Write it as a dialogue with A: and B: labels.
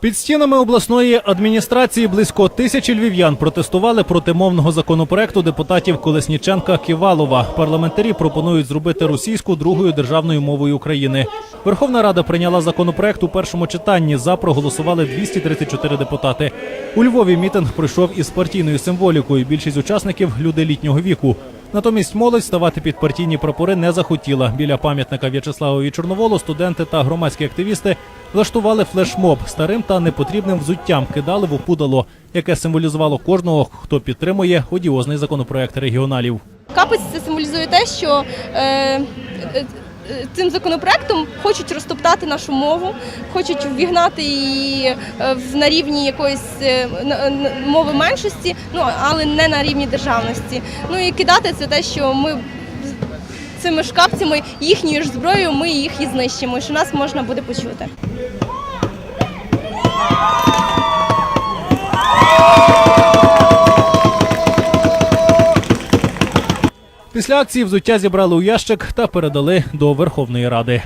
A: Під стінами обласної адміністрації близько тисячі львів'ян протестували проти мовного законопроекту депутатів Колесніченка Ківалова. Парламентарі пропонують зробити російську другою державною мовою України. Верховна Рада прийняла законопроект у першому читанні. За проголосували 234 депутати. У Львові мітинг пройшов із партійною символікою. Більшість учасників люди літнього віку. Натомість молодь ставати під партійні прапори не захотіла. Біля пам'ятника В'ячеславові Чорноволу студенти та громадські активісти влаштували флешмоб старим та непотрібним взуттям кидали в опудало, яке символізувало кожного, хто підтримує одіозний законопроект регіоналів.
B: Капець це символізує те, що е, цим законопроектом хочуть розтоптати нашу мову, хочуть ввігнати її е, на рівні якоїсь е, мови меншості, ну але не на рівні державності. Ну і кидати це те, що ми цими шкафцями їхньою ж зброєю ми їх і знищимо, що нас можна буде почути.
A: Після акції взуття зібрали у ящик та передали до Верховної Ради.